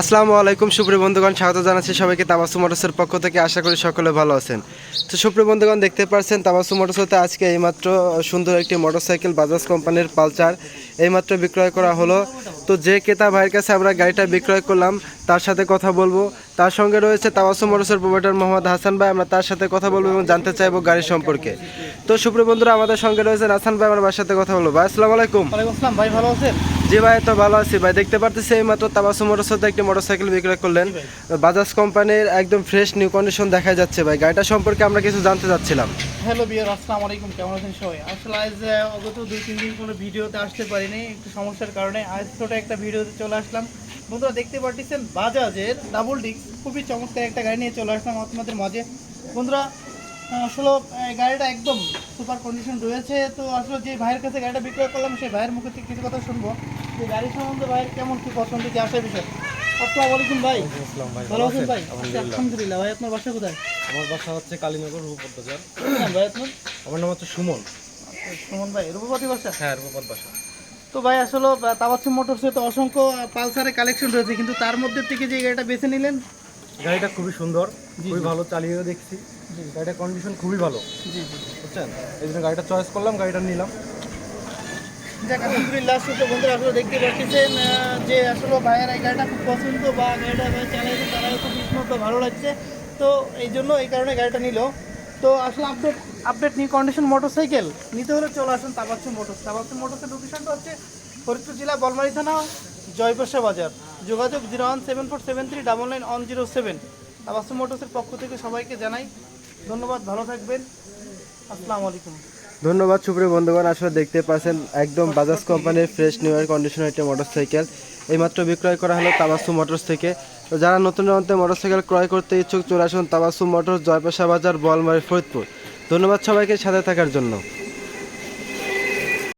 আসসালামু আলাইকুম, সুপ্রিয় বন্ধুগণ, স্বাগত জানাচ্ছি সবাইকে তাবাসু মোটরসের পক্ষ থেকে। আশা করি সকলে ভালো আছেন। তো সুপ্রিয় বন্ধুগণ, দেখতে পাচ্ছেন তামাসু মোটরসতে আজকে এইমাত্র সুন্দর একটি মোটরসাইকেল বাজাজ কোম্পানির পালচার এইমাত্র বিক্রয় করা হলো। তো যে ক্রেতা ভাইয়ের কাছে আমরা গাড়িটা বিক্রয় করলাম তার সাথে কথা বলব। তার সঙ্গে রয়েছে তামাসু মোটরসের প্রোভাইডার মোহাম্মদ হাসান ভাই আমরা তার সাথে কথা বলব এবং জানতে চাইব গাড়ি সম্পর্কে। তো সুপ্রিয় বন্ধুরা আমাদের সঙ্গে রয়েছে হাসান ভাই আমার সাথে কথা বলব। ভাই আসসালামু আলাইকুম। ভাই ভালো আছেন? জি ভাই তো ভালো আছি। ভাই দেখতে পারতেছি এই মাত্র তাবাসু মোটরসাইকেল একটি মোটরসাইকেল বিক্রয় করলেন। বাজাজ কোম্পানির একদম ফ্রেশ নিউ কন্ডিশন দেখা যাচ্ছে। ভাই গাড়িটা সম্পর্কে আমরা কিছু জানতে চাচ্ছিলাম। হ্যালো বিয়ার আসসালামু আলাইকুম, কেমন আছেন সবাই? আসলে আজ অগত দুই, তিন দিন কোনো ভিডিওতে আসতে পারিনি, একটু সমস্যার কারণে আজ ছোটো একটা ভিডিওতে চলে আসলাম। বন্ধুরা, দেখতে পাচ্ছেন বাজাজের ডাবল ডিস্ক খুবই চমৎকার একটা গাড়ি নিয়ে চলে আসলাম আপনাদের মাঝে। বন্ধুরা আসলে গাড়িটা একদম সুপার কন্ডিশন রয়েছে। তো আসলে যে ভাইয়ের কাছে গাড়িটা বিক্রয় করলাম, সেই ভাইয়ের মুখে থেকে কিছু কথা শুনব। যে গাড়ি সম্বন্ধে ভাইয়ের কেমন কী পছন্দ, কি আসার বিষয়? আসসালামু আলাইকুম ভাই। ভালো আছেন ভাই? আলহামদুলিল্লাহ। ভাই আপনার বাসা কোথায়? আমার বাসা হচ্ছে কালীনগর রূপপত হ্যাঁ, ভাই আপনার? আমার নাম হচ্ছে সুমন। সুমন ভাই রূপপতি বাসা? হ্যাঁ বাসা। তো ভাই আসলে তাবাচ্ছু মোটরসে তো অসংখ্য পালসারের কালেকশন রয়েছে কিন্তু তার মধ্যে থেকে যে গাড়িটা বেছে নিলেন? গাড়িটা খুবই সুন্দর খুবই ভালো চালিয়েও দেখছি। গাড়িটার কন্ডিশন খুবই ভালো। বুঝছেন? এই জন্য গাড়িটা চয়েস করলাম গাড়িটা নিলাম। আসলে দেখতে যে আসলে এই গাড়িটা খুব পছন্দ বা গাড়িটা খুব ভালো লাগছে। তো এই জন্য এই কারণে গাড়িটা তো আসলে আপডেট আপডেট মোটরসাইকেল নিতে হলে চলে আসুন তাবাচ্ছু মোটরস তাবাচ্ছু মোটরসের লোকেশনটা হচ্ছে ফরিদপুর জেলা বলমারি থানা জয়পাশা বাজার। যোগাযোগ zero one seven four seven three double nine one zero seven. তাবাচ্ছু মোটরসের পক্ষ থেকে সবাইকে জানাই, ধন্যবাদ, ভালো থাকবেন। আসসালামু আলাইকুম। ধন্যবাদ সুপ্রিয় বন্ধুগণ, আসলে দেখতে পাচ্ছেন একদম বাজাজ কোম্পানির ফ্রেশ নিউ ইয়ার কন্ডিশনার একটি মোটরসাইকেল এইমাত্র বিক্রয় করা হলো তাবাসু মোটরস থেকে। তো যারা নতুন নতুন মোটরসাইকেল ক্রয় করতে ইচ্ছুক, চলে আসুন তাবাসু মোটরস জয়পাশা বাজার, বলমারি ফরিদপুর। ধন্যবাদ সবাইকে সাথে থাকার জন্য।